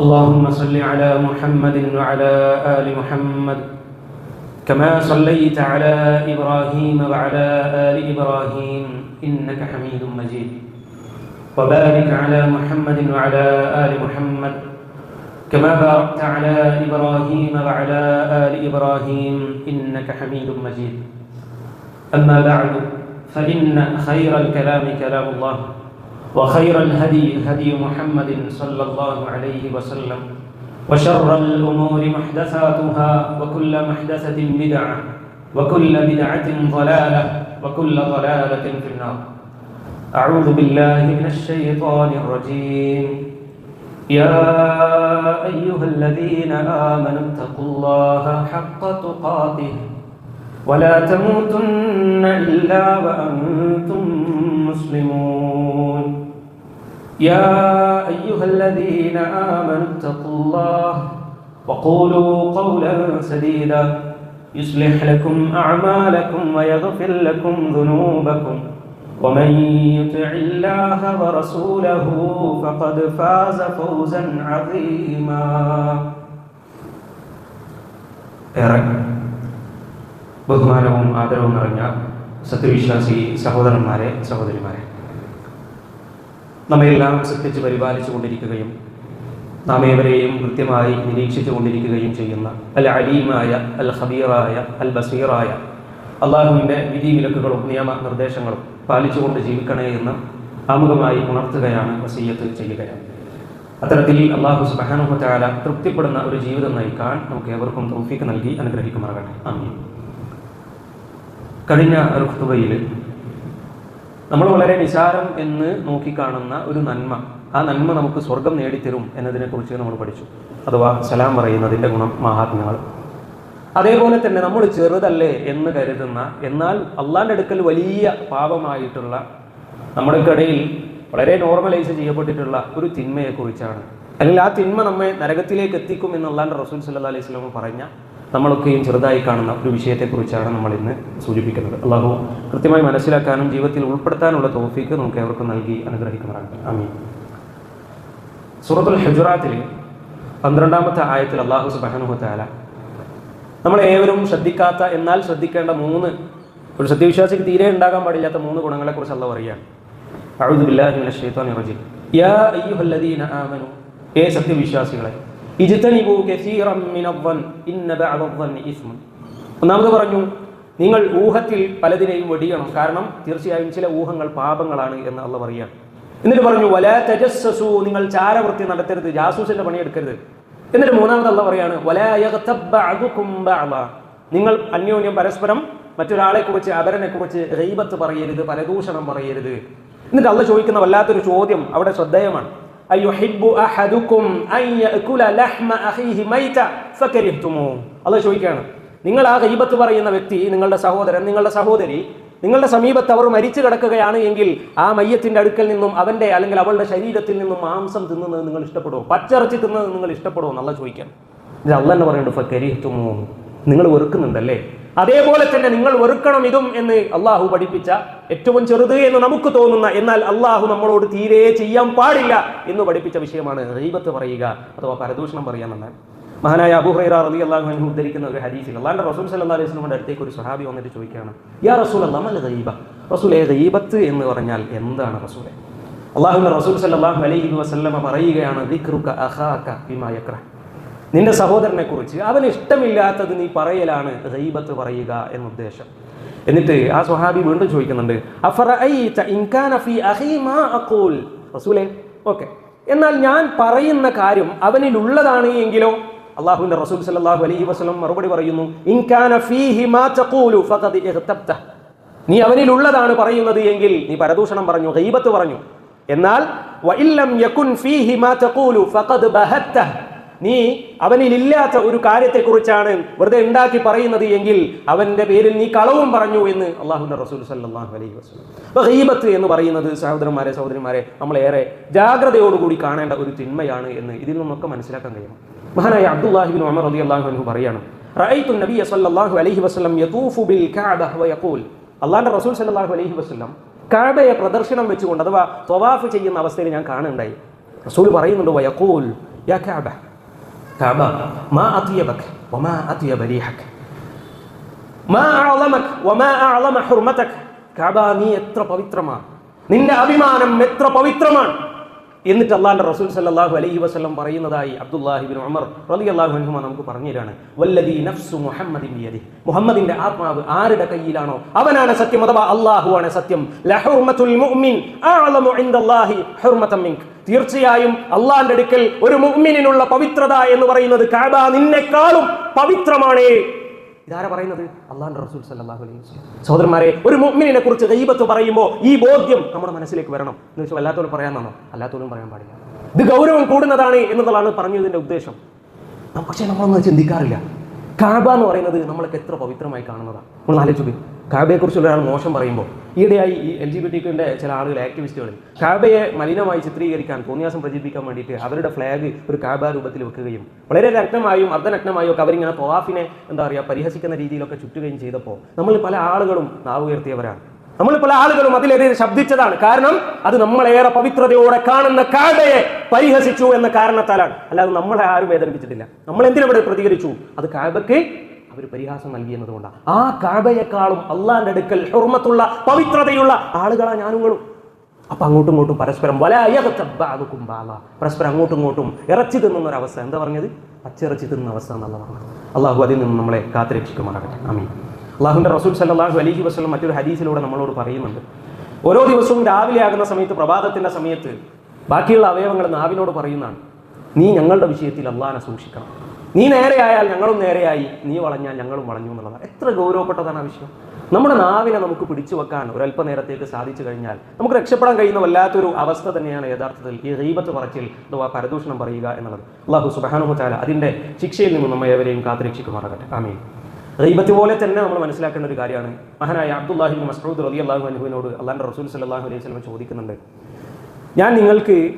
اللهم صل على محمد وعلى آل محمد كما صليت على إبراهيم وعلى آل إبراهيم إنك حميد مجيد. وبارك على محمد وعلى آل محمد كما باركت على إبراهيم وعلى آل إبراهيم إنك حميد مجيد. أما بعد فإن خير الكلام كلام الله. وخير الهدي هدي محمد صلى الله عليه وسلم وشر الأمور محدثاتها وكل محدثة بدعة وكل بدعة ضلالة وكل ضلالة في النار. أعوذ بالله من الشيطان الرجيم. يا أيها الذين آمنوا اتقوا الله حق تقاته ولا تموتن إلا وأنتم مسلمون. يا أيها الذين آمنوا اتقوا الله وقولوا قولا سديدا يصلح لكم أعمالكم ويغفر لكم ذنوبكم ومن يطع الله ورسوله فقد فاز فوزا عظيما ബഹുമാനവും ആദരവും നിറഞ്ഞ സത്യവിശ്വാസി സഹോദരന്മാരെ സഹോദരിമാരെ നമ്മയെല്ലാം ശ്രദ്ധിച്ച് പരിപാലിച്ചു കൊണ്ടിരിക്കുകയും നാം ഏവരെയും കൃത്യമായി നിരീക്ഷിച്ചു കൊണ്ടിരിക്കുകയും ചെയ്യുന്ന അൽ അലീമായ അൽ ഹബീറായ അൽ ബസീറായ അള്ളാഹുവിന്റെ വിധി വിലക്കുകളും നിയമ നിർദ്ദേശങ്ങളും പാലിച്ചുകൊണ്ട് ജീവിക്കണേ എന്ന് ആമുഖമായി ഉണർത്തുകയാണ് വസീയത്ത് ചെയ്യുകയാണ് അത്തരത്തിൽ അള്ളാഹു സുബാനുഹത്താല തൃപ്തിപ്പെടുന്ന ഒരു ജീവിതം നയിക്കാൻ നമുക്ക് ഏവർക്കും തൗഫീക്ക് നൽകി അനുഗ്രഹിക്കുമാറാകട്ടെ. ആമീൻ. കഴിഞ്ഞ ഒരു ഖുതുബയിൽ നമ്മൾ വളരെ നിസാരം എന്ന് നോക്കിക്കാണുന്ന ഒരു നന്മ. ആ നന്മ നമുക്ക് സ്വർഗം നേടിത്തരും എന്നതിനെക്കുറിച്ച് നമ്മൾ പഠിച്ചു. അഥവാ സലാം പറയുന്നതിന്റെ ഗുണം മഹാത്മ്യങ്ങൾ. അതേപോലെ തന്നെ നമ്മൾ ചെറുതല്ലേ എന്ന് കരുതുന്ന എന്നാൽ അള്ളാന്റെ അടുക്കൽ വലിയ പാപമായിട്ടുള്ള നമ്മുടെ കടയിൽ വളരെ നോർമലൈസ് ചെയ്യപ്പെട്ടിട്ടുള്ള ഒരു തിന്മയെക്കുറിച്ചാണ്. അല്ലെങ്കിൽ ആ തിന്മ നമ്മെ നരകത്തിലേക്ക് എത്തിക്കും എന്ന് അള്ളാന്റെ റസൂൽ സല്ലാ അലൈഹി സ്വലം പറഞ്ഞ നമ്മളൊക്കെയും ചെറുതായി കാണുന്ന ഒരു വിഷയത്തെക്കുറിച്ചാണ് നമ്മൾ ഇന്ന് സൂചിപ്പിക്കുന്നത്. അള്ളാഹു കൃത്യമായി മനസ്സിലാക്കാനും ജീവിതത്തിൽ ഉൾപ്പെടുത്താനുള്ള തോഫീക്ക് നമുക്ക് അവർക്ക് നൽകി അനുഗ്രഹിക്കുന്നതാണ് അമീൻ സൂറത്തുൽ ഹജുറാത്തിൽ പന്ത്രണ്ടാമത്തെ ആയത്തിൽ അള്ളാഹു സുബാനുഹത്താല നമ്മൾ ഏവരും ശ്രദ്ധിക്കാത്ത എന്നാൽ ശ്രദ്ധിക്കേണ്ട മൂന്ന് ഒരു സത്യവിശ്വാസിക്ക് തീരെ ഉണ്ടാകാൻ പാടില്ലാത്ത മൂന്ന് ഗുണങ്ങളെക്കുറിച്ച് അള്ള പറയുകയാണ് യാ അയ്യുഹല്ലദീന ആമനു. ഏ സത്യവിശ്വാസികളെ ഒന്നാമത് പറഞ്ഞു നിങ്ങൾ ഊഹത്തിൽ പലതിനെയും വെടിയണം. കാരണം തീർച്ചയായും ചില ഊഹങ്ങൾ പാപങ്ങളാണ് എന്ന് അള്ള പറയുകയാണ് എന്നിട്ട് പറഞ്ഞു വല തജസ്സു നിങ്ങൾ ചാരവൃത്തി നടത്തരുത് ജാസൂസിന്റെ പണിയെടുക്കരുത് എന്നിട്ട് മൂന്നാമത് അള്ള പറയാണ് നിങ്ങൾ അന്യോന്യം പരസ്പരം മറ്റൊരാളെ കുറിച്ച് അപരനെ കുറിച്ച് റൈബത്ത് പറയരുത് പരദൂഷണം പറയരുത്. എന്നിട്ട് അള്ള ചോദിക്കുന്ന വല്ലാത്തൊരു ചോദ്യം അവിടെ ശ്രദ്ധേയമാണ്. അത് ചോദിക്കുകയാണ് നിങ്ങൾ ആ ഗൈബത്ത് പറയുന്ന വ്യക്തി നിങ്ങളുടെ സഹോദരൻ നിങ്ങളുടെ സഹോദരി നിങ്ങളുടെ സമീപത്ത് അവർ മരിച്ചു കിടക്കുകയാണ് എങ്കിൽ ആ മയ്യത്തിന്റെ അടുക്കൽ നിന്നും അവന്റെ അല്ലെങ്കിൽ അവളുടെ ശരീരത്തിൽ നിന്നും മാംസം തിന്നുന്നത് നിങ്ങൾ ഇഷ്ടപ്പെടുമോ പച്ചിറച്ചി തിന്നത് നിങ്ങൾ ഇഷ്ടപ്പെടുമോ എന്നുള്ള ചോദിക്കാം ഇത് അല്ല തന്നെ പറയുന്നുണ്ട് ഫക്കരിത്തുമോ നിങ്ങൾ വെറുക്കുന്നുണ്ടല്ലേ? അതേപോലെ തന്നെ നിങ്ങൾ വെറുക്കണം ഇതും എന്ന് അള്ളാഹു പഠിപ്പിച്ച ഏറ്റവും ചെറുത് എന്ന് നമുക്ക് തോന്നുന്ന എന്നാൽ അള്ളാഹു നമ്മളോട് തീരെ ചെയ്യാൻ പാടില്ല എന്ന് പഠിപ്പിച്ച വിഷയമാണ് റീബത്ത് പറയുക അഥവാ പരദൂഷണം പറയാമെന്നാണ് മഹാനായ അബുഹൈറ അലി അള്ളാഹു ഉദ്ധരിക്കുന്ന ഒരു ഹദീസിൽ അള്ളാഹുന്റെ റസൂൽ സല്ലാ അലൈഹി സ്വലമിന്റെ അടുത്തേക്ക് ഒരു സഹാബി വന്നിട്ട് ചോദിക്കുകയാണ് യാ റസൂൽ അല്ലാമൽ ദൈബ റസൂൽ ഏ ഗൈബത്ത് എന്ന് പറഞ്ഞാൽ എന്താണ് റസൂലെ? അള്ളാഹുന്റെ റസൂൽ സല്ലാഹു അലൈഹി വസല്ലമ പറയുകയാണ് നിന്റെ സഹോദരനെ കുറിച്ച് അവന് ഇഷ്ടമില്ലാത്തത് നീ പറയലാണ് ഗൈബത്ത് പറയുക എന്ന ഉദ്ദേശം. എന്നിട്ട് ആ സ്വഹാബി വീണ്ടും ചോദിക്കുന്നുണ്ട് റസൂലേ ഓക്കെ. എന്നാൽ ഞാൻ പറയുന്ന കാര്യം അവനിൽ ഉള്ളതാണ് എങ്കിലോ? അള്ളാഹുവിന്റെ റസൂൽ സല്ലാഹു അലൈഹി വസ്ലം മറുപടി പറയുന്നു നീ അവനിൽ ഉള്ളതാണ് പറയുന്നത് എങ്കിൽ നീ പരദൂഷണം പറഞ്ഞു ഹൈബത്ത് പറഞ്ഞു. എന്നാൽ വഇല്ലം യകുൻ ഫീഹി മാ തഖൂലു ഫഖദ് നീ അവനിൽ ഇല്ലാത്ത ഒരു കാര്യത്തെക്കുറിച്ചാണ് വെറുതെ ഉണ്ടാക്കി പറയുന്നത് എങ്കിൽ അവന്റെ പേരിൽ നീ കളവും പറഞ്ഞു എന്ന് അള്ളാഹുന്റെ റസൂൽ സല്ലല്ലാഹു അലൈഹി വസല്ലം. അപ്പോൾ എന്ന് പറയുന്നത് സഹോദരന്മാരെ സഹോദരിമാരെ നമ്മളേറെ ജാഗ്രതയോടുകൂടി കാണേണ്ട ഒരു തിന്മയാണ് എന്ന് ഇതിൽ നിന്നൊക്കെ മനസ്സിലാക്കാൻ കഴിയും. മഹാനായ അബ്ദുല്ലാഹിബിൻ ഉമർ റളിയല്ലാഹു അൻഹു പറയാണ് റഅയ്തു നബിയ സല്ലല്ലാഹു അലൈഹി വസല്ലം യതൂഫു ബിൽ കഅബ റസൂൽ സല്ലല്ലാഹു അലൈഹി വസല്ലം കഅബയെ പ്രദർശനം വെച്ചുകൊണ്ട് അഥവാ തവാഫ് ചെയ്യുന്ന അവസ്ഥയിൽ ഞാൻ കാണുന്നുണ്ടായി. റസൂൽ പറയുന്നുണ്ട് വയഖൂൽ യാ കഅബ കഅബ മാ അത്യബക വമാ അത്യബ റീഹക മാ അഅലമക വമാ അഅലമ ഹുർമതക കഅബ നീ എത്ര പവിത്രമാണ് നിന്റെ അഭിമാനം എത്ര പവിത്രമാണ് എന്നിട്ട് അള്ളാഹിന്റെ റസൂൽ സല്ലാഹു അലൈഹി വസ്ലം പറയുന്നതായി അബ്ദുല്ലാഹിബിൻ ഉമർ റളിയല്ലാഹു അൻഹുമ നമുക്ക് പറഞ്ഞു തരാണ് വല്ലദീ നഫ്സു മുഹമ്മദിൻ ബിയദി മുഹമ്മദിന്റെ ആത്മാവ് ആരുടെ കയ്യിലാണോ? അവനാണ് സത്യം അഥവാ അള്ളാഹുവാണ് സത്യം. തീർച്ചയായും അള്ളാന്റെ അടുക്കൽ ഒരു മുഅ്മിനിനുള്ള പവിത്രത എന്ന് പറയുന്നത് കാബ നിന്നെക്കാളും പവിത്രമാണ്. ഇതാരാ പറയുന്നത്? അള്ളാഹുന്റെ റസൂൽ സല്ലാഹു അലൈഹി വസല്ലം. സഹോദരന്മാരെ ഒരു മുഅ്മിനിനെ കുറിച്ച് ദൈവത്ത് പറയുമ്പോൾ ഈ ബോധ്യം നമ്മുടെ മനസ്സിലേക്ക് വരണം. എന്ന് വെച്ചാൽ അല്ലാത്തവരും പറയാനാണോ അല്ലാത്തവരും പറയാൻ പാടില്ല. ഇത് ഗൗരവം കൂടുന്നതാണ് എന്നതാണ് പറഞ്ഞതിന്റെ ഉദ്ദേശം. പക്ഷേ നമ്മളൊന്നും ചിന്തിക്കാറില്ല. കാബ എന്ന് പറയുന്നത് നമ്മളൊക്കെ എത്ര പവിത്രമായി കാണുന്നതാണ്. നമ്മൾ ആലോചിച്ചു കാബയെ കുറിച്ചുള്ള ഒരാൾ മോശം പറയുമ്പോൾ ഈയിടെയായി ഈ എൽ ജി ബി ടിക്കിന്റെ ചില ആളുകൾ ആക്ടിവിസ്റ്റുകൾ കാബയെ മലിനമായി ചിത്രീകരിക്കാൻ തോന്നിയാസം പ്രചരിപ്പിക്കാൻ വേണ്ടിയിട്ട് അവരുടെ ഫ്ലാഗ് ഒരു കാബ രൂപത്തിൽ വെക്കുകയും വളരെ രക്തമായും അർദ്ധനഗ്നമായും ഒക്കെ അവരിങ്ങനെ പോവാഫിനെ എന്താ പറയുക പരിഹസിക്കുന്ന രീതിയിലൊക്കെ ചുറ്റുകയും ചെയ്തപ്പോൾ നമ്മൾ പല ആളുകളും നാവ് ഉയർത്തിയവരാണ്. നമ്മൾ പല ആളുകളും അതിലെതിരെ ശബ്ദിച്ചതാണ്. കാരണം അത് നമ്മളേറെ പവിത്രതയോടെ കാണുന്ന കാബയെ പരിഹസിച്ചു എന്ന കാരണത്താലാണ്. അല്ലാതെ നമ്മളെ ആരും വേദനിപ്പിച്ചിട്ടില്ല. നമ്മൾ എന്തിനവിടെ പ്രതികരിച്ചു? അത് കാബയ്ക്ക് അവർ പരിഹാസം നൽകി എന്നതുകൊണ്ടാണ് ആ കാബയെക്കാളും അള്ളാന്റെ അടുക്കൽ ഹുർമത്തുള്ള പവിത്രതയുള്ള ആളുകളാണ് ഞാനുങ്ങളും. അപ്പൊ അങ്ങോട്ടും ഇങ്ങോട്ടും പരസ്പരം വലയകും ബാല പരസ്പരം അങ്ങോട്ടും ഇങ്ങോട്ടും ഇറച്ചി തിന്നുന്ന ഒരു അവസ്ഥ എന്താ പറഞ്ഞത്? പച്ചിറച്ചി തിന്നുന്ന അവസ്ഥ എന്നല്ല പറഞ്ഞത്. അള്ളാഹു അതിൽ നിന്ന് നമ്മളെ കാത്തിരക്ഷിക്കുമാറാകട്ടെ. അമീൻ അള്ളാഹുന്റെ റസൂൽ സല്ലാഹു അലൈഹി വസ്ലം മറ്റൊരു ഹദീസിലൂടെ നമ്മളോട് പറയുന്നുണ്ട്. ഓരോ ദിവസവും രാവിലെ ആകുന്ന സമയത്ത് പ്രഭാതത്തിന്റെ സമയത്ത് ബാക്കിയുള്ള അവയവങ്ങൾ നാവിനോട് പറയുന്നതാണ് നീ ഞങ്ങളുടെ വിഷയത്തിൽ അള്ളാഹനെ സൂക്ഷിക്കണം. നീ നേരെയായാൽ ഞങ്ങളും നേരെയായി നീ വളഞ്ഞാൽ ഞങ്ങളും വളഞ്ഞു എന്നുള്ളതാണ്. എത്ര ഗൗരവപ്പെട്ടതാണ് ആ വിഷയം. നമ്മുടെ നാവിനെ നമുക്ക് പിടിച്ചു വെക്കാൻ ഒരല്പനേരത്തേക്ക് സാധിച്ചു കഴിഞ്ഞാൽ നമുക്ക് രക്ഷപ്പെടാൻ കഴിയുന്ന വല്ലാത്തൊരു അവസ്ഥ തന്നെയാണ് യഥാർത്ഥത്തിൽ ഈ റീബത്ത് പറച്ചിൽ അഥവാ പരദൂഷണം പറയുക എന്നുള്ളത്. അള്ളാഹു സുബാനുഹുച്ചാല അതിന്റെ ശിക്ഷയിൽ നിന്നും നമ്മെ എവരെയും കാത്തുരക്ഷിക്കുമാറാകട്ടെ. ആമീൻ. റീബത്ത് പോലെ തന്നെ നമ്മൾ മനസ്സിലാക്കേണ്ട ഒരു കാര്യമാണ്. മഹാനായ അബ്ദുല്ലാഹിബിൻ മസ്റൂദ് റലി അള്ളാഹു അനുഹുവിനോട് അള്ളാന്റെ റസൂൽ സല്ലാഹു അലൈഹി സ്വലം ചോദിക്കുന്നുണ്ട്. ഞാൻ നിങ്ങൾക്ക്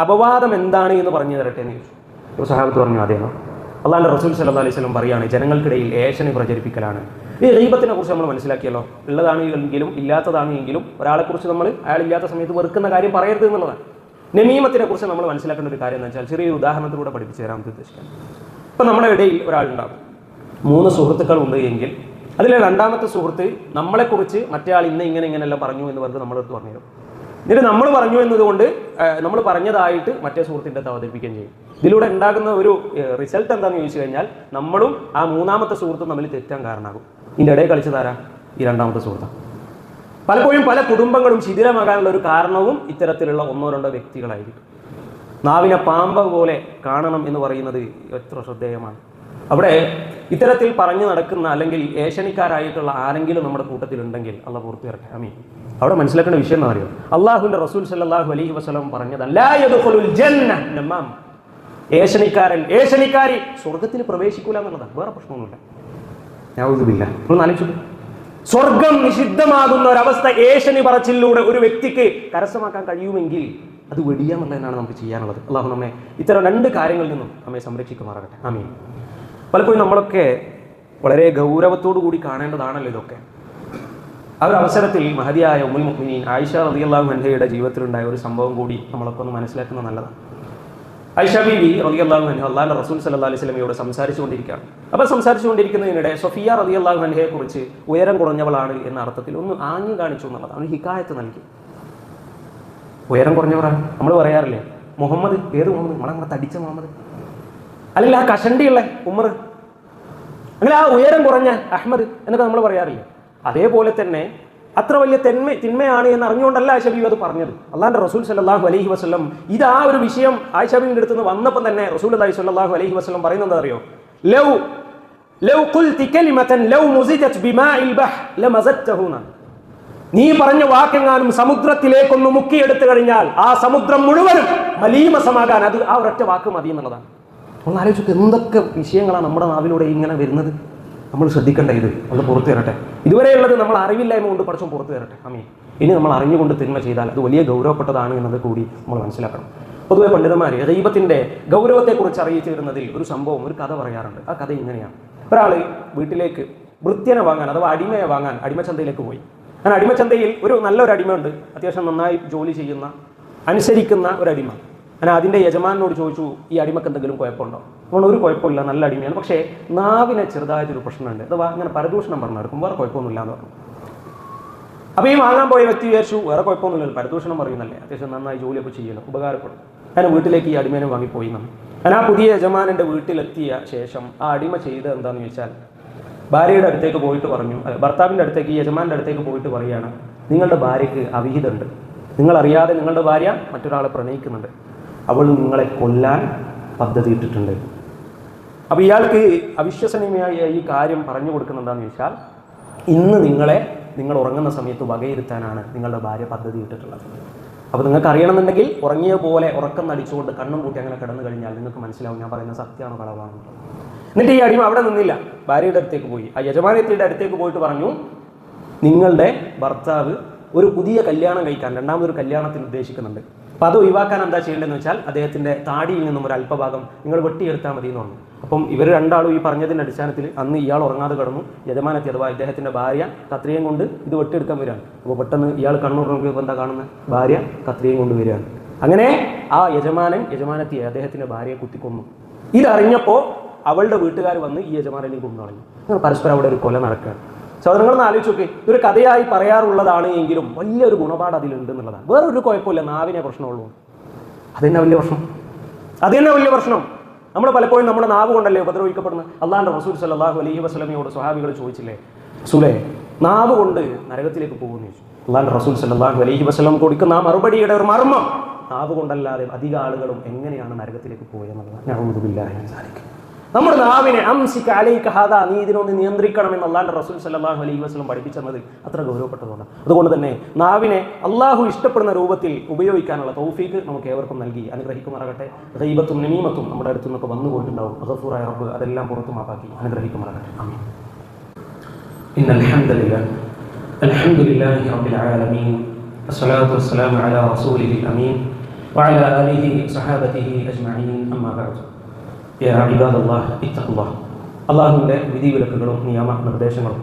അപവാദം എന്താണ് എന്ന് പറഞ്ഞു തരട്ടെ എന്ന് ചോദിച്ചു. പറഞ്ഞു അതേനോ അള്ളാന്റെ റസൂൽ സല്ലാ അലൈഹി സ്വലം പറയുകയാണ് ജനങ്ങൾക്കിടയിൽ ഏഷനെ പ്രചരിപ്പിക്കലാണ്. ഈ റീബത്തിനെ കുറിച്ച് നമ്മൾ മനസ്സിലാക്കിയല്ലോ. ഉള്ളതാണ് എങ്കിലും ഇല്ലാത്തതാണ് എങ്കിലും ഒരാളെക്കുറിച്ച് നമ്മൾ അയാൾ ഇല്ലാത്ത സമയത്ത് വെറുക്കുന്ന കാര്യം പറയരുത് എന്നുള്ളതാണ്. നമീമത്തിനെ കുറിച്ച് നമ്മൾ മനസ്സിലാക്കേണ്ട ഒരു കാര്യം എന്ന് വെച്ചാൽ ചെറിയൊരു ഉദാഹരണത്തിലൂടെ പഠിപ്പിച്ചു തരാൻ ഉദ്ദേശിക്കാം. ഇപ്പം നമ്മുടെ ഇടയിൽ ഒരാളുണ്ടാകും മൂന്ന് സുഹൃത്തുക്കൾ ഉണ്ട് എങ്കിൽ അതിലെ രണ്ടാമത്തെ സുഹൃത്ത് നമ്മളെക്കുറിച്ച് മറ്റേ ഇന്ന ഇങ്ങനെ ഇങ്ങനെയെല്ലാം പറഞ്ഞു എന്ന് പറഞ്ഞ് നമ്മളെടുത്ത് പറഞ്ഞു എന്നിട്ട് നമ്മൾ പറഞ്ഞു എന്നതുകൊണ്ട് നമ്മൾ പറഞ്ഞതായിട്ട് മറ്റേ സുഹൃത്തിന്റെ അടുത്ത് അവതരിപ്പിക്കുകയും ചെയ്യും. ഇതിലൂടെ ഉണ്ടാകുന്ന ഒരു റിസൾട്ട് എന്താണെന്ന് ചോദിച്ചു കഴിഞ്ഞാൽ നമ്മളും ആ മൂന്നാമത്തെ സുഹൃത്തും തമ്മിൽ തെറ്റാൻ കാരണമാകും ഇതിന്റെ ഇടയിൽ കളിച്ചതാരാ ഈ രണ്ടാമത്തെ സുഹൃത്താണ് പലപ്പോഴും പല കുടുംബങ്ങളും ശിഥിലമാകാനുള്ള ഒരു കാരണവും ഇത്തരത്തിലുള്ള ഒന്നോ രണ്ടോ വ്യക്തികളായിരിക്കും. നാവിനെ പാമ്പ പോലെ കാണണം എന്ന് പറയുന്നത് എത്ര ശ്രദ്ധേയമാണ്. അവിടെ ഇത്തരത്തിൽ പറഞ്ഞു നടക്കുന്ന അല്ലെങ്കിൽ ഏഷണിക്കാരായിട്ടുള്ള ആരെങ്കിലും നമ്മുടെ കൂട്ടത്തിലുണ്ടെങ്കിൽ അള്ള പൂർത്തിയിറട്ടെ അമീൻ അവിടെ മനസ്സിലാക്കേണ്ട വിഷയം എന്ന് അറിയോ അള്ളാഹുവിന്റെ റസൂൽ സല്ലാഹു അലൈഹി വസല്ലം പറഞ്ഞതാണ് ഏഷണിക്കാരൻ ഏഷണിക്കാരി സ്വർഗത്തിൽ പ്രവേശിക്കൂല എന്നുള്ളതാണ്. വേറെ പ്രശ്നമൊന്നുമില്ല. ഞാവുന്നില്ല ഒന്ന് ആലോചിച്ചു സ്വർഗം നിഷിദ്ധമാകുന്ന ഒരവസ്ഥ ഏഷണി പറച്ചിലൂടെ ഒരു വ്യക്തിക്ക് കരസ്ഥമാക്കാൻ കഴിയുമെങ്കിൽ അത് വെടിയാന്നുള്ളതിനാണ് നമുക്ക് ചെയ്യാനുള്ളത്. അള്ളാഹു നമ്മെ ഇത്തരം രണ്ട് കാര്യങ്ങളിൽ നിന്നും നമ്മെ സംരക്ഷിക്കുമാറാകട്ടെ. ആമീൻ. പലപ്പോഴും നമ്മളൊക്കെ വളരെ ഗൗരവത്തോടു കൂടി കാണേണ്ടതാണല്ലോ ഇതൊക്കെ. ആ ഒരു അവസരത്തിൽ മഹതിയായ ഉമ്മുൽ മുഅ്മിനീൻ ആയിഷ റളിയല്ലാഹു അൻഹയുടെ ജീവിതത്തിലുണ്ടായ ഒരു സംഭവം കൂടി നമ്മളൊക്കെ ഒന്ന് മനസ്സിലാക്കുന്നത് നല്ലതാണ്. ഐഷ ബീവി റളിയല്ലാഹു അൻഹ അള്ളാഹ് റസൂൽ സല്ലാ അലൈഹി വസല്ലമയോട് സംസാരിച്ചുകൊണ്ടിരിക്കുകയാണ്. അപ്പോൾ സംസാരിച്ചുകൊണ്ടിരിക്കുന്നതിനിടെ റബി റളിയല്ലാഹു അൻഹയെ കുറിച്ച് ഉയരം കുറഞ്ഞവളാണ് എന്ന അർത്ഥത്തിൽ ഒന്ന് ആഞ്ഞു കാണിച്ചു എന്നുള്ളതാണ്. ഹിക്കായത്ത് നൽകി. ഉയരം കുറഞ്ഞവരാണ്. നമ്മൾ പറയാറില്ലേ മുഹമ്മദ് ഏത് മുഹമ്മദ്? നമ്മളെ നമ്മളെ തടിച്ച മുഹമ്മദ്. അല്ലെങ്കിൽ ആ കഷണ്ടിയുള്ള ഉമർ അങ്ങനെ ആ ഉയരം കുറഞ്ഞ അഹമ്മദ് എന്നൊക്കെ നമ്മൾ പറയാറില്ലേ. അതേപോലെ തന്നെ അത്ര വലിയ തെന്മ തിന്മയാണ് എന്ന് അറിഞ്ഞുകൊണ്ടല്ല ആയിഷബി അത് പറഞ്ഞത്. അള്ളാഹാന്റെ റസൂൽ സല്ലാഹു അലൈഹി വസ്ലം ഇത് ആ ഒരു വിഷയം ആയിഷബീബിന്റെ അടുത്ത് നിന്ന് വന്നപ്പോൾ തന്നെ റസൂൽ അലൈഹി സല്ലാഹു അലൈഹി വസ്ലം പറയുന്നത് അറിയോ? ലൗ ലൗ ഖുൽതി കലിമതൻ ലൗ മുസിജത് ബിമാഇൽ ബഹ് ലമസത്തഹു എന്നാണ് നീ പറഞ്ഞ വാക്കെങ്ങാനും സമുദ്രത്തിലേക്കൊന്ന് മുക്കിയെടുത്തു കഴിഞ്ഞാൽ ആ സമുദ്രം മുഴുവനും മലീമസമാകാൻ അത് ആ ഒരൊറ്റ വാക്ക് മതി എന്നുള്ളതാണ്. ഒന്ന് എന്തൊക്കെ വിഷയങ്ങളാണ് നമ്മുടെ നാവിലൂടെ ഇങ്ങനെ വരുന്നത്? നമ്മൾ ശ്രദ്ധിക്കേണ്ട ഇത്. അത് പുറത്തു തരട്ടെ ഇതുവരെയുള്ളത് നമ്മൾ അറിവില്ലായ്മ കൊണ്ട് പഠിച്ചും പുറത്തു തരട്ടെ അമ്മീ ഇനി നമ്മൾ അറിഞ്ഞുകൊണ്ട് തിന്മ ചെയ്താൽ അത് വലിയ ഗൗരവപ്പെട്ടതാണ് എന്നത് കൂടി നമ്മൾ മനസ്സിലാക്കണം. പൊതുവെ പണ്ഡിതന്മാർ ദൈവത്തിന്റെ ഗൗരവത്തെക്കുറിച്ച് അറിയിച്ചു തരുന്നതിൽ ഒരു സംഭവം ഒരു കഥ പറയാറുണ്ട്. ആ കഥ ഇങ്ങനെയാണ്. ഒരാൾ വീട്ടിലേക്ക് വൃത്യനെ വാങ്ങാൻ അഥവാ അടിമയെ വാങ്ങാൻ അടിമച്ചന്തയിലേക്ക് പോയി. അങ്ങനെ അടിമച്ചന്തയിൽ ഒരു നല്ലൊരു അടിമയുണ്ട് അത്യാവശ്യം നന്നായി ജോലി ചെയ്യുന്ന അനുസരിക്കുന്ന ഒരു അടിമ ഞാൻ അതിന്റെ യജമാനോട് ചോദിച്ചു ഈ അടിമക്ക് എന്തെങ്കിലും കുഴപ്പമുണ്ടോ? അപ്പോൾ ഒരു കുഴപ്പമില്ല നല്ല അടിമയാണ്. പക്ഷേ നാവിനെ ചെറുതായിട്ടൊരു പ്രശ്നമുണ്ട്. അഥവാ അങ്ങനെ പരദൂഷണം പറഞ്ഞെടുക്കും വേറെ കുഴപ്പമൊന്നുമില്ല എന്ന് പറഞ്ഞു. അപ്പോൾ ഈ വാങ്ങാൻ പോയ വ്യക്തി വിചാരിച്ചു വേറെ കുഴപ്പമൊന്നുമില്ല പരദൂഷണം പറയുന്നല്ലേ അത്യാവശ്യം നന്നായി ജോലിയൊക്കെ ചെയ്യണം ഉപകാരപ്പെടും. ഞാൻ വീട്ടിലേക്ക് ഈ അടിമേനെ വാങ്ങിപ്പോയി നമ്മൾ ഞാൻ ആ പുതിയ യജമാനന്റെ വീട്ടിലെത്തിയ ശേഷം ആ അടിമ ചെയ്തത് എന്താണെന്ന് ചോദിച്ചാൽ ഭാര്യയുടെ അടുത്തേക്ക് പോയിട്ട് പറഞ്ഞു ഭർത്താവിന്റെ അടുത്തേക്ക് യജമാന്റെ അടുത്തേക്ക് പോയിട്ട് പറയുകയാണ് നിങ്ങളുടെ ഭാര്യയ്ക്ക് അവിഹിതമുണ്ട് നിങ്ങളറിയാതെ നിങ്ങളുടെ ഭാര്യ മറ്റൊരാളെ പ്രണയിക്കുന്നുണ്ട്. അവൾ നിങ്ങളെ കൊല്ലാൻ പദ്ധതി ഇട്ടിട്ടുണ്ട്. അപ്പോൾ ഇയാൾക്ക് അവിശ്വസനീയമായ ഈ കാര്യം പറഞ്ഞു കൊടുക്കുന്നുണ്ടെന്ന് ചോദിച്ചാൽ ഇന്ന് നിങ്ങളെ നിങ്ങൾ ഉറങ്ങുന്ന സമയത്ത് വകയിരുത്താനാണ് നിങ്ങളുടെ ഭാര്യ പദ്ധതി ഇട്ടിട്ടുള്ളത്. അപ്പോൾ നിങ്ങൾക്ക് അറിയണമെന്നുണ്ടെങ്കിൽ ഉറങ്ങിയ പോലെ ഉറക്കം നടിച്ചുകൊണ്ട് കണ്ണും കൂട്ടി അങ്ങനെ കിടന്നു കഴിഞ്ഞാൽ നിങ്ങൾക്ക് മനസ്സിലാവും ഞാൻ പറയുന്ന സത്യമാണ് കളവാണ് എന്നിട്ട് ഈ അടിമ അവിടെ നിന്നില്ല. ഭാര്യയുടെ അടുത്തേക്ക് പോയി. ആ യജമാനത്തിയുടെ അടുത്തേക്ക് പോയിട്ട് പറഞ്ഞു നിങ്ങളുടെ ഭർത്താവ് ഒരു പുതിയ കല്യാണം കഴിക്കാൻ രണ്ടാമതൊരു കല്യാണത്തിന് ഉദ്ദേശിക്കുന്നുണ്ട്. അപ്പം അത് ഒഴിവാക്കാൻ എന്താ ചെയ്യേണ്ടതെന്ന് വെച്ചാൽ അദ്ദേഹത്തിന്റെ താടിയിൽ നിന്നും ഒരു അല്പഭാഗം നിങ്ങൾ വെട്ടിയെടുത്താൽ മതി എന്ന് പറഞ്ഞു. അപ്പം ഇവർ രണ്ടാളും ഈ പറഞ്ഞതിന്റെ അടിസ്ഥാനത്തിൽ അന്ന് ഇയാൾ ഉറങ്ങാതെ കിടന്നു. യജമാനത്തി അഥവാ ഇദ്ദേഹത്തിന്റെ ഭാര്യ കത്രിയും കൊണ്ട് ഇത് വെട്ടിയെടുക്കാൻ വരികയാണ്. അപ്പോൾ പെട്ടെന്ന് ഇയാൾ കണ്ണൂർ നോക്കിയപ്പോൾ എന്താ കാണുന്നത് ഭാര്യ കത്രിയും കൊണ്ട് വരികയാണ്. അങ്ങനെ ആ യജമാനൻ യജമാനത്തിയെ അദ്ദേഹത്തിന്റെ ഭാര്യയെ കുത്തിക്കൊന്നു. ഇതറിഞ്ഞപ്പോൾ അവളുടെ വീട്ടുകാർ വന്ന് ഈ യജമാനെ കൊണ്ടു കളഞ്ഞു. അങ്ങനെ പരസ്പരം അവിടെ ഒരു കൊല നടക്കുകയാണ്. സഹോദരങ്ങളൊന്ന് ആലോചിച്ച് നോക്കി. ഇതൊരു കഥയായി പറയാറുള്ളതാണ് എങ്കിലും വലിയൊരു ഗുണപാട് അതിലുണ്ട് എന്നുള്ളതാണ് വേറൊരു കുഴപ്പമില്ല. നാവിനെ പ്രശ്നമുള്ളൂ. അതെന്നെ വലിയ പ്രശ്നം? അത് തന്നെ വലിയ പ്രശ്നം? നമ്മൾ പലപ്പോഴും നമ്മുടെ നാവ് കൊണ്ടല്ലേ ഉപദ്രവിക്കപ്പെടുന്നത്? അള്ളാഹാന്റെ റസൂൽ സല്ലാഹു അലൈഹി വസ്ലമിയോട് സ്വഹാബികൾ ചോദിച്ചില്ലേ സുലേ നാവ് കൊണ്ട് നരകത്തിലേക്ക് പോകുമെന്ന് ചോദിച്ചു. അള്ളാഹാന്റെ റസൂൽ സല്ലാഹു അലൈഹി വസ്ലം കൊടുക്കുന്ന ആ മറുപടിയുടെ ഒരു മർമ്മം നാവ് കൊണ്ടല്ലാതെ അധിക ആളുകളും എങ്ങനെയാണ് നരകത്തിലേക്ക് പോയെന്നുള്ളത്? ഞാൻ സാധിക്കും നമ്മുടെ നാവിനെ അംസിക്ക് അലൈക്ക് ഹാദ നീ ഇതിനൊന്ന് നിയന്ത്രിക്കണം എന്ന് അള്ളാന്റെ റസൂൽ സല്ലാഹു അലൈഹി വസ്ലം പഠിപ്പിച്ചെന്നത് അത്ര ഗൗരവപ്പെട്ടതുകൊണ്ട് അതുകൊണ്ട് തന്നെ നാവിനെ അള്ളാഹു ഇഷ്ടപ്പെടുന്ന രൂപത്തിൽ ഉപയോഗിക്കാനുള്ള തൗഫീക്ക് നമുക്ക് ഏവർക്കും നൽകി അനുഗ്രഹിക്കുമാറാകട്ടെ ദൈവത്തും നമീമത്തും നമ്മുടെ അടുത്ത് നിന്നൊക്കെ വന്നു പോയിട്ടുണ്ടാവും അഹഫൂറായ റബ്ബ് അതെല്ലാം പുറത്തു മാപ്പാക്കി അനുഗ്രഹിക്കുമാറാകട്ടെ ആമീൻ إن الحمد لله الحمد لله رب العالمين الصلاة والسلام على رسوله الأمين وعلى آله وصحابته أجمعين أما بعد അള്ളാഹുവിന്റെ വിധിവിലക്കുകളും നിയമ നിർദ്ദേശങ്ങളും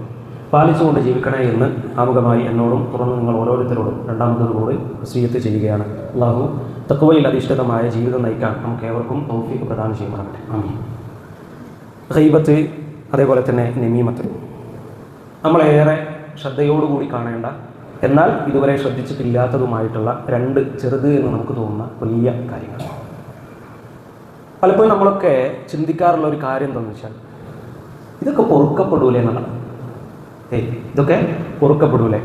പാലിച്ചുകൊണ്ട് ജീവിക്കണേ എന്ന് ആമുഖമായി എന്നോടും തുറന്ന് നിങ്ങൾ ഓരോരുത്തരോടും രണ്ടാമത്തത് കൂടി സ്വീകരിച്ച് ചെയ്യുകയാണ്. അള്ളാഹു തക്കുവയിൽ അധിഷ്ഠിതമായ ജീവിതം നയിക്കാൻ നമുക്ക് ഏവർക്കും തൗഫീക്ക് പ്രദാനം ചെയ്യുമാറാകട്ടെ. ഹൈബത്ത് അതേപോലെ തന്നെ നമീമത്ത്. നമ്മളേറെ ശ്രദ്ധയോടുകൂടി കാണേണ്ട എന്നാൽ ഇതുവരെ ശ്രദ്ധിച്ചിട്ടില്ലാത്തതുമായിട്ടുള്ള രണ്ട് ചെറുത് എന്ന് നമുക്ക് തോന്നുന്ന വലിയ കാര്യങ്ങൾ. പലപ്പോഴും നമ്മളൊക്കെ ചിന്തിക്കാറുള്ള ഒരു കാര്യം എന്താണെന്ന് വെച്ചാൽ ഇതൊക്കെ പൊറുക്കപ്പെടൂലേ എന്നുള്ളത് ഏയ് ഇതൊക്കെ പൊറുക്കപ്പെടൂലേ?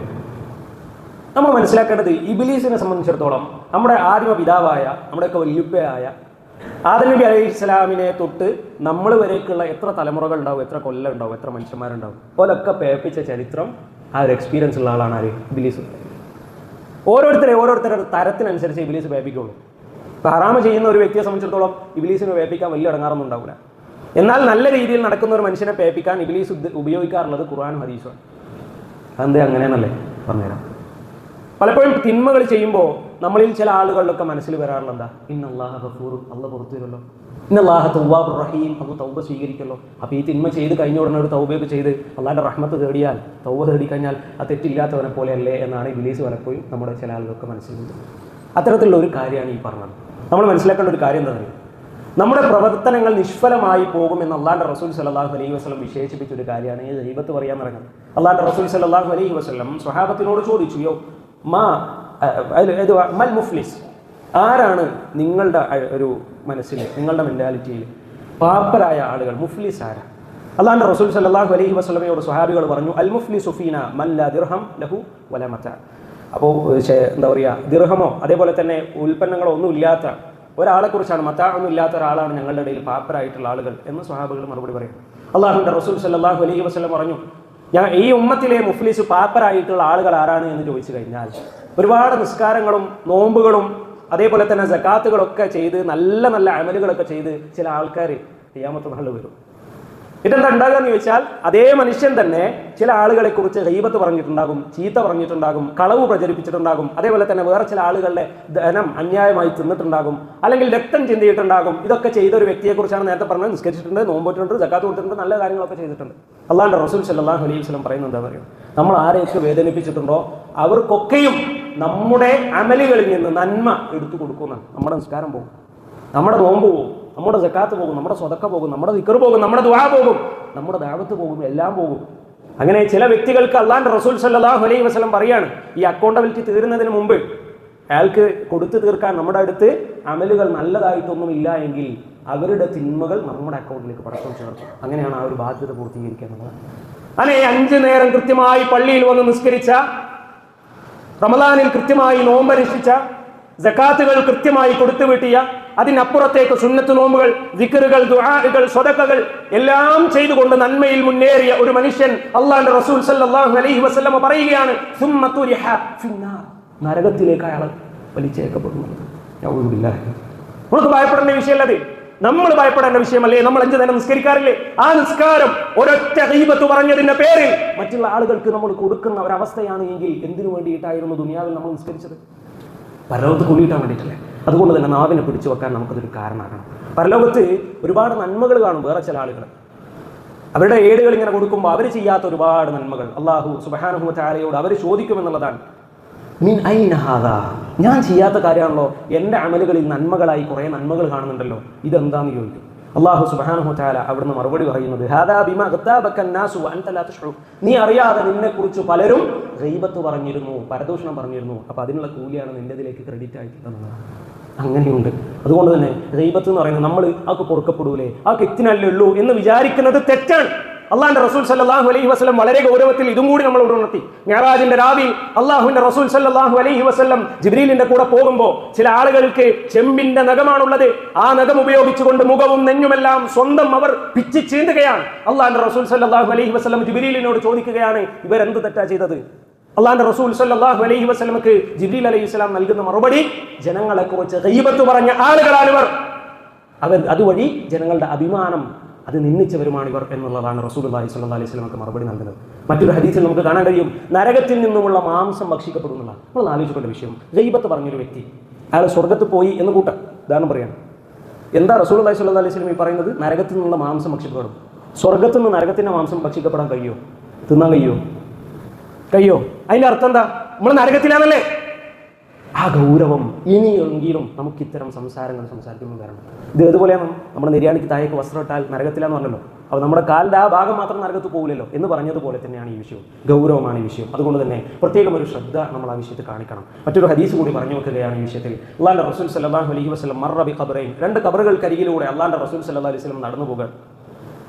നമ്മൾ മനസ്സിലാക്കേണ്ടത് ഇബിലീസിനെ സംബന്ധിച്ചിടത്തോളം നമ്മുടെ ആദിമ പിതാവായ നമ്മുടെയൊക്കെ വല്യുപ്പയായ ആദം അലൈഹി ഇസ്ലാമിനെ തൊട്ട് നമ്മൾ വരേക്കുള്ള എത്ര തലമുറകൾ ഉണ്ടാവും എത്ര കൊല്ലം ഉണ്ടാവും എത്ര മനുഷ്യന്മാരുണ്ടാവും ഓലൊക്കെ പേപ്പിച്ച ചരിത്രം ആ ഒരു എക്സ്പീരിയൻസ് ഉള്ള ആളാണ് ആര്? ഇബിലീസ്. ഓരോരുത്തരെ ഓരോരുത്തരുടെ തരത്തിനനുസരിച്ച് ഇബിലീസ് വേപ്പിക്കുള്ളൂ ഇപ്പോൾ ഹറാമ ചെയ്യുന്ന ഒരു വ്യക്തിയെ സംബന്ധിച്ചിടത്തോളം ഇബിലീസിനെ വേപ്പിക്കാൻ വലിയ ഇടങ്ങാറൊന്നും ഉണ്ടാവില്ല എന്നാൽ നല്ല രീതിയിൽ നടക്കുന്ന ഒരു മനുഷ്യനെ പേപ്പിക്കാൻ ഇബിലീസ് ഉപയോഗിക്കാറുള്ളത് ഖുർആാനും ഹദീസുമാണ് അതെന്തേ അങ്ങനെയാണല്ലേ? പറഞ്ഞുതരാം. പലപ്പോഴും തിന്മകൾ ചെയ്യുമ്പോൾ നമ്മളിൽ ചില ആളുകളിലൊക്കെ മനസ്സിൽ വരാറുള്ള എന്താ? ഇന്ന അള്ളാഹ് ഗഫൂർ അള്ള പുറത്തു വരുമല്ലോ അള്ളാഹ് തൗവാബ് റഹീം അത് തൗബ സ്വീകരിക്കല്ലോ. അപ്പോൾ ഈ തിന്മ ചെയ്ത് കഴിഞ്ഞ ഉടനെ ഒരു തൗബയൊക്കെ ചെയ്ത് അള്ളാഹിന്റെ റഹ്മത്ത് തേടിയാൽ തൗബ തേടിക്കഴിഞ്ഞാൽ ആ തെറ്റില്ലാത്തവനെ പോലെയല്ലേ എന്നാണ് ഇബിലീസ് പലപ്പോഴും നമ്മുടെ ചില ആളുകൾക്ക് മനസ്സിലുണ്ട്. അത്തരത്തിലുള്ള ഒരു കാര്യമാണ് ഈ പറഞ്ഞത്. നമ്മൾ മനസ്സിലാക്കേണ്ട ഒരു കാര്യം എന്താ നമ്മുടെ പ്രവർത്തനങ്ങൾ നിഷ്ഫലമായി പോകുമെന്ന് അള്ളാന്റെ റസൂൽ സല്ലാഹു അലൈഹി വസ്ലം വിശേഷിപ്പിച്ച ഒരു കാര്യമാണ്. ഈ ദൈവത്ത് പറയാൻ തുടങ്ങുന്നത് അള്ളാന്റെ റസൂൽ സല്ലാഹു അലൈഹി വസ്ലം സ്വഹാബത്തിനോട് ചോദിച്ചു യോ മൽ മുഫ്ലിസ് ആരാണ് നിങ്ങളുടെ ഒരു മനസ്സിൽ നിങ്ങളുടെ മെന്റാലിറ്റിയിൽ പാപ്പരായ ആളുകൾ? മുഫ്ലിസ് ആരാ? അള്ളാന്റെ റസൂൽ സല്ലാഹു അലൈഹി വസ്ലമയോട് സ്വഹാബികൾ പറഞ്ഞു അൽ മുഫ്ലി സുഫീന മല്ല ദിർഹം ലഹു വലമത്ത അപ്പോൾ എന്താ പറയുക ദിർഹമോ അതേപോലെ തന്നെ ഉൽപ്പന്നങ്ങളോ ഒന്നും ഇല്ലാത്ത ഒരാളെക്കുറിച്ചാണ് മത്താ ഒന്നും ഇല്ലാത്ത ഒരാളാണ് ഞങ്ങളുടെ ഇടയിൽ പാപ്പരായിട്ടുള്ള ആളുകൾ എന്ന് സ്വഹാബികൾ മറുപടി പറയും. അള്ളാഹുന്റെ റസൂൽ സല്ലാഹു അലൈഹി വസ്ലം പറഞ്ഞു ഞാൻ ഈ ഉമ്മത്തിലെ മുഫ്ലിസ് പാപ്പരായിട്ടുള്ള ആളുകൾ ആരാണ് എന്ന് ചോദിച്ചു കഴിഞ്ഞാൽ ഒരുപാട് നിസ്കാരങ്ങളും നോമ്പുകളും അതേപോലെ തന്നെ ജക്കാത്തുകളൊക്കെ ചെയ്ത് നല്ല നല്ല അമലുകളൊക്കെ ചെയ്ത് ചില ആൾക്കാർ ചെയ്യാമത്തെ നാളിൽ വരും. ഇതെന്താ ഉണ്ടാകുക എന്ന് ചോദിച്ചാൽ അതേ മനുഷ്യൻ തന്നെ ചില ആളുകളെ കുറിച്ച് ഹൈബത്ത് പറഞ്ഞിട്ടുണ്ടാകും ചീത്ത പറഞ്ഞിട്ടുണ്ടാകും കളവ് പ്രചരിപ്പിച്ചിട്ടുണ്ടാകും. അതേപോലെ തന്നെ വേറെ ചില ആളുകളുടെ ധനം അന്യായമായി തിന്നിട്ടുണ്ടാകും. അല്ലെങ്കിൽ രക്തം ചിന്തിയിട്ടുണ്ടാകും. ഇതൊക്കെ ചെയ്ത ഒരു വ്യക്തിയെ കുറിച്ചാണ് നേരത്തെ പറഞ്ഞത്. നിസ്കരിച്ചിട്ടുണ്ട് നോമ്പിട്ടുണ്ട് ജക്കാത്ത് കൊടുത്തിട്ടുണ്ട് നല്ല കാര്യങ്ങളൊക്കെ ചെയ്തിട്ടുണ്ട്. അള്ളാന്റെ റസൂൽ സല്ലാഹു അലൈഹി വസ്ലം പറയുന്നത് എന്താ പറയുക? നമ്മൾ ആരെയൊക്കെ വേദനിപ്പിച്ചിട്ടുണ്ടോ അവർക്കൊക്കെയും നമ്മുടെ അമലുകളിൽ നിന്ന് നന്മ എടുത്തു കൊടുക്കുന്നതാണ് നമ്മുടെ നിസ്കാരം പോകും. നമ്മുടെ നോമ്പ് പോകും. നമ്മുടെ ജക്കാത്ത് പോകും നമ്മുടെ സ്വതക്ക പോകും നമ്മുടെ ദിക്കർ പോകും നമ്മുടെ ദുആ പോകും നമ്മുടെ ദാവത്ത് പോകും എല്ലാം പോകും. അങ്ങനെ ചില വ്യക്തികൾക്ക് അള്ളാന്റെ റസൂൽ സല്ലാഹു അലൈഹി വസ്ലം പറയാണ് ഈ അക്കൗണ്ടബിലിറ്റി തീരുന്നതിന് മുമ്പ് അയാൾക്ക് കൊടുത്തു തീർക്കാൻ നമ്മുടെ അടുത്ത് അമലുകൾ നല്ലതായിട്ടൊന്നും ഇല്ല എങ്കിൽ അവരുടെ തിന്മകൾ നമ്മുടെ അക്കൗണ്ടിലേക്ക് പടക്കം ചേർക്കും. അങ്ങനെയാണ് ആ ഒരു ബാധ്യത പൂർത്തീകരിക്കുന്നത് അങ്ങനെ അഞ്ചു നേരം കൃത്യമായി പള്ളിയിൽ വന്ന് നിസ്കരിച്ച റമദാനിൽ കൃത്യമായി നോമ്പനുഷ്ഠിച്ച ജക്കാത്തുകൾ കൃത്യമായി കൊടുത്തു വീട്ടിയ അതിനപ്പുറത്തേക്ക് സുന്നത്ത് നോമ്പുകൾ വിക്കറുകൾ ദുആകൾ സ്വതക്കകൾ എല്ലാം ചെയ്തുകൊണ്ട് നന്മയിൽ മുന്നേറിയ ഒരു മനുഷ്യൻ അള്ളാന്റെ റസൂൽ സല്ലല്ലാഹു അലൈഹി വസല്ലമ പറയുകയാണ്. നരകത്തിലേക്ക് അയാൾ വലിച്ചേക്കപ്പെടുന്നത് നമുക്ക് ഭയപ്പെടേണ്ട വിഷയമല്ലത് നമ്മൾ ഭയപ്പെടേണ്ട വിഷയമല്ലേ? നമ്മൾ അഞ്ചു നേരം നിസ്കരിക്കാറില്ലേ? ആ നിസ്കാരം ഒരൊറ്റ ദൈവത്ത് പറഞ്ഞതിന്റെ പേരിൽ മറ്റുള്ള ആളുകൾക്ക് നമ്മൾ കൊടുക്കുന്ന ഒരവസ്ഥയാണ് എങ്കിൽ എന്തിനു വേണ്ടിയിട്ടായിരുന്നു ദുനിയാവിൽ നമ്മൾ നിസ്കരിച്ചത്? പരലോകത്ത് കൂടിയിട്ടാൻ വേണ്ടിയിട്ടല്ലേ? അതുകൊണ്ട് തന്നെ നാവിനെ പിടിച്ചു വെക്കാൻ നമുക്കതൊരു കാരണമാകണം പരലോകത്ത് ഒരുപാട് നന്മകൾ കാണും വേറെ ചില ആളുകൾ അവരുടെ ഏടുകൾ ഇങ്ങനെ കൊടുക്കുമ്പോൾ അവർ ചെയ്യാത്ത ഒരുപാട് നന്മകൾ. അള്ളാഹു സുബാനുഹു ചാലയോട് അവർ ചോദിക്കുമെന്നുള്ളതാണ്. മീൻ ഐനഹാദ ഞാൻ ചെയ്യാത്ത കാര്യമാണല്ലോ. എന്റെ അമലുകളിൽ നന്മകളായി കുറേ നന്മകൾ കാണുന്നുണ്ടല്ലോ. ഇതെന്താണെന്ന് ചോദിക്കും? അള്ളാഹു സുബാനുഹു ചാല അവിടുന്ന് മറുപടി പറയുന്നത് ഹാദാ ബിമ നാസു അൻത ലാ തഷ്ഉർ. നീ അറിയാതെ നിന്നെക്കുറിച്ച് പലരും ഗൈബത്ത് പറഞ്ഞിരുന്നു പരദൂഷണം പറഞ്ഞിരുന്നു. അപ്പോൾ അതിനുള്ള കൂലിയാണ് നിന്റെതിലേക്ക് ക്രെഡിറ്റ് ആയിട്ടുള്ളതാണ് അങ്ങനെയുണ്ട്. അതുകൊണ്ട് തന്നെ ദൈവത്ത് എന്ന് പറയുന്നത് നമ്മൾ ആൾക്ക് പൊറുക്കപ്പെടൂലേ. ആൾക്ക് എത്തിനല്ലേ ഉള്ളൂ എന്ന് വിചാരിക്കുന്നത് തെറ്റാണ്. അള്ളാഹിന്റെ റസൂൽ സല്ലാഹു അലൈഹി വസ്ലം വളരെ ഗൗരവത്തിൽ ഇതും കൂടി നമ്മൾ ഉണർത്തി. ഞാറാജിന്റെ രാവിൽ അള്ളാഹുവിന്റെ റസൂൽ സല്ലാഹു അലൈഹി വസ്ലം ജിബ്രീലിന്റെ കൂടെ പോകുമ്പോൾ ചില ആളുകൾക്ക് ചെമ്പിന്റെ നഖമാണുള്ളത്. ആ നഖം ഉപയോഗിച്ചുകൊണ്ട് മുഖവും നെഞ്ഞുമെല്ലാം സ്വന്തം അവർ പിച്ചി ചീന്തുകയാണ്. അള്ളാഹിന്റെ റസൂൽ സല്ലാഹു അലൈഹി വസ്ലം ജിബ്രീലിനോട് ചോദിക്കുകയാണ് ഇവരെന്ത് തെറ്റാ ചെയ്തത്? അള്ളാന്റെ റസൂൽ സല്ലാഹു അലൈഹി വസ്ലമക്ക് ജിബ്രീൽ അലൈഹി സ്വലാം നൽകുന്ന മറുപടി ജനങ്ങളെ കുറിച്ച് ഗൈബത്ത് പറഞ്ഞ ആളുകളാണിവർ. അവർ അതുവഴി ജനങ്ങളുടെ അഭിമാനം അത് നിന്ദിച്ചവരുമാണ് ഇവർ എന്നുള്ളതാണ് റസൂൽ അള്ളാഹി സ്വല്ലാ അലൈഹി സ്വലമക്ക് മറുപടി നൽകുന്നത്. മറ്റൊരു ഹദീസിൽ നമുക്ക് കാണാൻ കഴിയും. നരകത്തിൽ നിന്നുമുള്ള മാംസം ഭക്ഷിക്കപ്പെടും എന്നുള്ള നമ്മൾ ആലോചിക്കേണ്ട വിഷയം. ഗൈബത്ത് പറഞ്ഞൊരു വ്യക്തി അയാൾ സ്വർഗത്ത് പോയി എന്ന് കൂട്ടാം. ഉദാഹരണം പറയാണ്. എന്താ റസൂൽ അള്ളാഹി സ്വല്ലാ അലൈഹി സ്വലം ഈ പറയുന്നത്? നരകത്തിൽ നിന്നുള്ള മാംസം ഭക്ഷിക്കപ്പെടും. സ്വർഗത്തിൽ നിന്ന് നരകത്തിന്റെ മാംസം ഭക്ഷിക്കപ്പെടാൻ കഴിയുമോ തിന്നാൻ കഴിയുമോ കഴിയോ അതിന്റെ അർത്ഥം എന്താ? നമ്മൾ നരകത്തിലാണല്ലേ? ആ ഗൗരവം ഇനിയെങ്കിലും നമുക്ക് ഇത്തരം സംസാരങ്ങൾ സംസാരിക്കുമ്പോൾ വരണം. ഇത് ഏതുപോലെയാണ് നമ്മുടെ നിര്യാണിക്ക് താഴേക്ക് വസ്ത്രം ഇട്ടാൽ നരകത്തിലാന്ന് പറഞ്ഞല്ലോ. അപ്പോൾ നമ്മുടെ കാലിന്റെ ആ ഭാഗം മാത്രം നരകത്ത് പോകില്ലല്ലോ എന്ന് പറഞ്ഞതുപോലെ തന്നെയാണ് ഈ വിഷയം ഗൗരവമാണ് ഈ വിഷയം. അതുകൊണ്ട് തന്നെ പ്രത്യേകം ഒരു ശ്രദ്ധ നമ്മൾ ആ വിഷയത്തിൽ കാണിക്കണം. മറ്റൊരു ഹദീസ് കൂടി പറഞ്ഞു വെക്കുകയാണ് ഈ വിഷയത്തിൽ. അള്ളാന്റെ റസൂൽ സല്ലാഹു അലൈഹി വസ്ലം മറബി ഖബറൈൻ. രണ്ട് കബറുകൾക്കരികിലൂടെ അള്ളാന്റെ റസൂൽ സല്ലാ അലൈഹി വസ്ലം നടന്നു പോകുക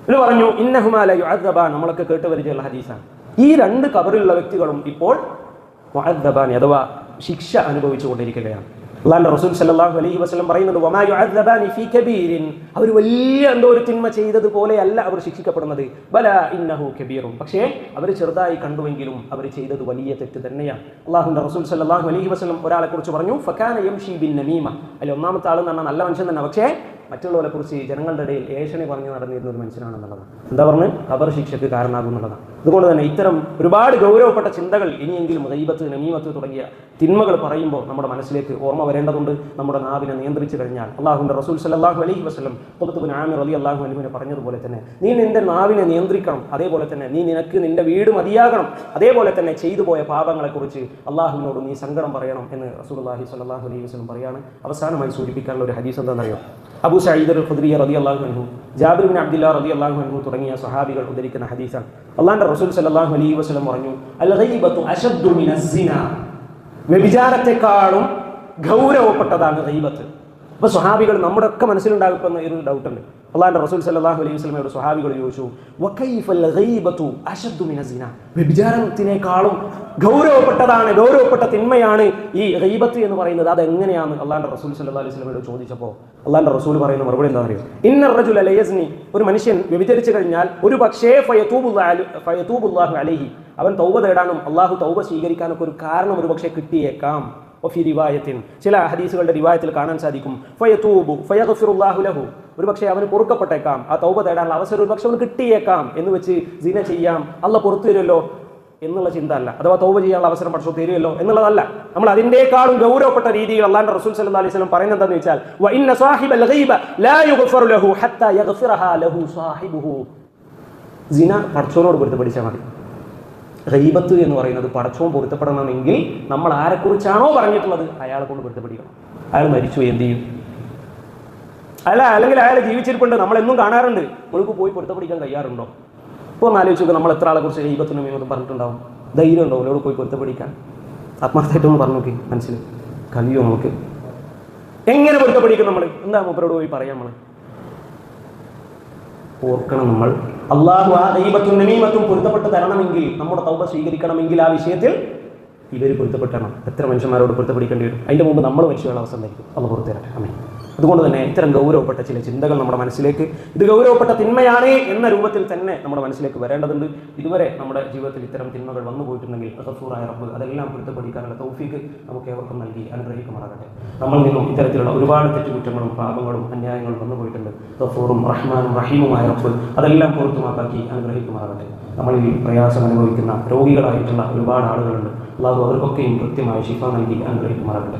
ഇത് പറഞ്ഞു ഇന്നഹുമാല യുഅദ്ദബാൻ നമ്മളൊക്കെ കേട്ട് പരിചയമുള്ള ഹദീസാണ്. ഈ രണ്ട് കബറിലുള്ള വ്യക്തികളും ഇപ്പോൾ മുഅദ്ദബാൻ അഥവാ ശിക്ഷ അനുഭവിച്ചു കൊണ്ടിരിക്കുകയാണ് അള്ളാന്റെ റസൂൽ സല്ലല്ലാഹു അലൈഹി ഫീ കബീരിൻ. അവർ വലിയ എന്തോ ഒരു തിന്മ ചെയ്തതുപോലെയല്ല അവർ ശിക്ഷിക്കപ്പെടുന്നത്. ബല ഇന്നഹു കബീറും. പക്ഷേ അവർ ചെറുതായി കണ്ടുവെങ്കിലും അവർ ചെയ്തത് വലിയ തെറ്റ് തന്നെയാണ്. അള്ളാഹുന്റെ റസൂൽ സല്ലല്ലാഹു അലൈഹി വസല്ലം ഒരാളെ കുറിച്ച് പറഞ്ഞു ഫക്കാന യംഷി ബിൻ നമീമ. അല്ല ഒന്നാമത്തെ ആൾ എന്ന് പറഞ്ഞാൽ നല്ല മനുഷ്യൻ തന്നെ പക്ഷേ മറ്റുള്ളവരെ കുറിച്ച് ജനങ്ങളുടെ ഇടയിൽ ഏഷണി പറഞ്ഞു നടന്നിരുന്ന ഒരു മനുഷ്യനാണെന്നുള്ളതാണ്. എന്താ പറഞ്ഞ്? കബർ ശിക്ഷയ്ക്ക് കാരണമാകും എന്നുള്ളതാണ്. അതുകൊണ്ട് തന്നെ ഇത്തരം ഒരുപാട് ഗൗരവപ്പെട്ട ചിന്തകൾ ഇനിയെങ്കിലും ദൈവത്ത് നമീമത്ത് തുടങ്ങിയ തിന്മകൾ പറയുമ്പോൾ നമ്മുടെ മനസ്സിലേക്ക് ഓർമ്മ വരേണ്ടതുണ്ട്. നമ്മുടെ നാവിനെ നിയന്ത്രിച്ചു കഴിഞ്ഞാൽ അള്ളാഹുന്റെ റസൂൽ സല്ലാഹു അലൈഹി വസ്ലം പുറത്തുബിൻ ആമിർ അലി അള്ളാഹു അലിമിനെ പറഞ്ഞതുപോലെ തന്നെ നീ നിന്റെ നാവിനെ നിയന്ത്രിക്കണം. അതേപോലെ തന്നെ നീ നിനക്ക് നിന്റെ വീട് മതിയാകണം. അതേപോലെ തന്നെ ചെയ്തു പോയ പാപങ്ങളെക്കുറിച്ച് അള്ളാഹുവിനോട് നീ സങ്കടം പറയണം എന്ന് റസൂൽ അള്ളാഹി സല്ലാഹു അലൈഹി വസ്ലം പറയാണ്. അവസാനമായി സൂചിപ്പിക്കാനുള്ള ഒരു ഹദീസ് എന്താണെന്നറിയോ? അബു സയ്യിദ് ഖുദ്രി റതി അള്ളാഹു അൻഹു ജാബിർ ബിൻ അബ്ദുല്ല റതി അള്ളാഹു അൻഹു തുടങ്ങിയ സഹാബികൾ ഉദ്ധരിക്കുന്ന ഹദീസാണ്. അള്ളാന്റെ റസൂൽ പറഞ്ഞു വ്യഭിചാരത്തെക്കാളും ഗൗരവപ്പെട്ടതാണ് ഗൈബത്ത് അപ്പൊ സ്വഹാബികൾ നമ്മുടെ ഒക്കെ മനസ്സിലുണ്ടാകുന്ന ഒരു ഡൗട്ട് അള്ളാഹിന്റെ റസൂൽ സല്ലാഹു അലൈഹി വസ്ലമയുടെ സ്വഹാബികൾ ചോദിച്ചു സിന? വ്യഭിചാരത്തിനേക്കാളും ഗൗരവപ്പെട്ടതാണ് ഗൗരവപ്പെട്ട തിന്മയാണ് ഈ ഗൈബത്ത് എന്ന് പറയുന്നത്. അത് എങ്ങനെയാണ് അള്ളാഹിന്റെ റസൂൽ സല്ലാ അലൈഹി വസ്ലമയോട് ചോദിച്ചപ്പോൾ അള്ളാഹിന്റെ റസൂൽ പറയുന്ന മറുപടി എന്താ പറയുക ഇന്ന റജുൽ അലയസ്നി ഒരു മനുഷ്യൻ വ്യഭിചരിച്ചു കഴിഞ്ഞാൽ ഒരു പക്ഷേ ഫയതൂബുല്ലാഹു അലൈഹി. അവൻ തൗബ തേടാനും അള്ളാഹു തൗബ സ്വീകരിക്കാനൊക്കെ ഒരു കാരണം ഒരു പക്ഷേ കിട്ടിയേക്കാം. ഒഫി റിവായത്തിൻ. ചില ഹദീസുകളുടെ റിവായത്തിൽ കാണാൻ സാധിക്കും. ഫയതൂബു ഫയഗ്ഫിറുല്ലാഹു ലഹു. ഒരു പക്ഷേ അവന് പൊറുക്കപ്പെട്ടേക്കാം. ആ തൗബ തേടാനുള്ള അവസരം ഒരു പക്ഷേ അവന് കിട്ടിയേക്കാം എന്ന് വെച്ച് സിന ചെയ്യാം. അല്ല പുറത്തു തരുമല്ലോ എന്നുള്ള ചിന്ത അല്ല. അഥവാ തൗബ ചെയ്യാനുള്ള അവസരം പഠിച്ചു തരുമല്ലോ എന്നുള്ളതല്ല. നമ്മൾ അതിന്റെക്കാളും ഗൗരവപ്പെട്ട രീതിയിൽ അള്ളാന്റെ റസൂൽ സല്ലു അലൈഹി സ്വലം പറയുന്നത് എന്താണെന്ന് വെച്ചാൽ സിന പഠിച്ചവനോട് പൊരുത്തപ്പെടിച്ചാൽ മതി. ഗൈബത്ത് എന്ന് പറയുന്നത് പടച്ചവും പൊരുത്തപ്പെടണമെങ്കിൽ നമ്മൾ ആരെക്കുറിച്ചാണോ പറഞ്ഞിട്ടുള്ളത് അയാളെ കൊണ്ട് പൊരുത്തപ്പെടിക്കണം അയാൾ മരിച്ചു എന്ത് ചെയ്യും? അല്ല അല്ലെങ്കിൽ അയാൾ ജീവിച്ചിരിപ്പുണ്ട് നമ്മളെന്നും കാണാറുണ്ട്. ഒഴുക്ക് പോയി പൊരുത്തപ്പെടിക്കാൻ കഴിയാറുണ്ടോ? ഇപ്പോൾ ഒന്ന് ആലോചിച്ച് നമ്മൾ എത്ര ആളെ കുറിച്ച് ഗൈബത്തിനും വിമതം പറഞ്ഞിട്ടുണ്ടാവും? ധൈര്യം ഉണ്ടോ അവരോട് പോയി പൊരുത്തപ്പെടിക്കാൻ? ആത്മാർത്ഥമായിട്ടൊന്ന് പറഞ്ഞു നോക്കി മനസ്സിൽ. കഴിയോ നമുക്ക്? എങ്ങനെ പൊരുത്തപ്പെടിക്കും നമ്മൾ? എന്താ മൂപ്പരോട് പോയി പറയാം നമ്മൾ ഓർക്കണം നമ്മൾ. അള്ളാഹു ആ ദൈവത്തും നമീമത്തും പൊരുത്തപ്പെട്ട് തരണമെങ്കിൽ നമ്മുടെ തൗബ സ്വീകരിക്കണമെങ്കിൽ ആ വിഷയത്തിൽ ഇവർ പൊരുത്തപ്പെട്ടണം എത്ര മനുഷ്യന്മാരോട് പൊരുത്തപ്പെടിക്കേണ്ടി വരും? അതിന്റെ മുമ്പ് നമ്മൾ മരിച്ചുള്ള അവസരം ഉണ്ടായിരിക്കും അള്ള പുറത്തു തരട്ടെ. അമ്മേ അതുകൊണ്ട് തന്നെ ഇത്തരം ഗൗരവപ്പെട്ട ചില ചിന്തകൾ നമ്മുടെ മനസ്സിലേക്ക് ഇത് ഗൗരവപ്പെട്ട തിന്മയാണ് എന്ന രൂപത്തിൽ തന്നെ നമ്മുടെ മനസ്സിലേക്ക് വരേണ്ടതുണ്ട്. ഇതുവരെ നമ്മുടെ ജീവിതത്തിൽ ഇത്തരം തിന്മകൾ വന്നു പോയിട്ടുണ്ടെങ്കിൽ റസൂറായ റബ്ബ് അതെല്ലാം പൊരുത്തപ്പെടിക്കാനുള്ള തൗഫീക്ക് നമുക്ക് ഏവർക്കും നൽകി അനുഗ്രഹിക്കുമാറാകട്ടെ. നമ്മൾ നിന്നും ഇത്തരത്തിലുള്ള ഒരുപാട് തെറ്റുകുറ്റങ്ങളും പാപങ്ങളും അന്യായങ്ങളും വന്നു പോയിട്ടുണ്ട്. റഫൂറും റഹ്മാനും റഹീമുമായ റബ്ബ് അതെല്ലാം പുറത്തുമാക്കി അനുഗ്രഹിക്കുമാറാകട്ടെ. ഈ പ്രയാസം അനുഭവിക്കുന്ന രോഗികളായിട്ടുള്ള ഒരുപാട് ആളുകളുണ്ട്. അള്ളാഹു അവർക്കൊക്കെയും കൃത്യമായ ശിഫ നൽകി അനുഗ്രഹിക്കുമാറാകട്ടെ.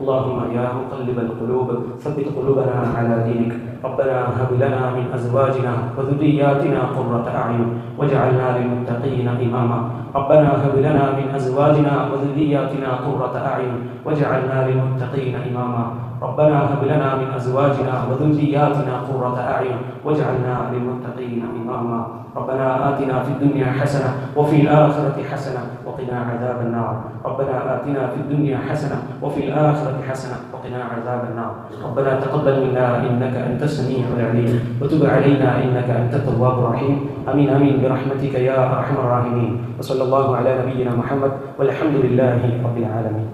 اللهم يا مقلب القلوب ثبت قلوبنا على دينك. ربنا هب لنا من أزواجنا وذرياتنا قرة أعين واجعلنا للمتقين إماما. ربنا هب لنا من أزواجنا وذرياتنا قرة أعين واجعلنا للمتقين إماما. ربنا هب لنا من أزواجنا وذرياتنا قرة أعين واجعلنا للمتقين إماما. ربنا آتنا في الدنيا حسنة وفي الآخرة حسنة وقنا عذاب النار. ربنا آتنا في الدنيا حسنة وفي الآخرة حسنة وقنا عذاب النار. ربنا تقبل منا إنك أنت السميع العليم. وتب علينا إنك أنت التواب الرحيم. آمين آمين. برحمتك يا أرحم الراحمين. وصلى الله على نبينا محمد والحمد لله رب العالمين.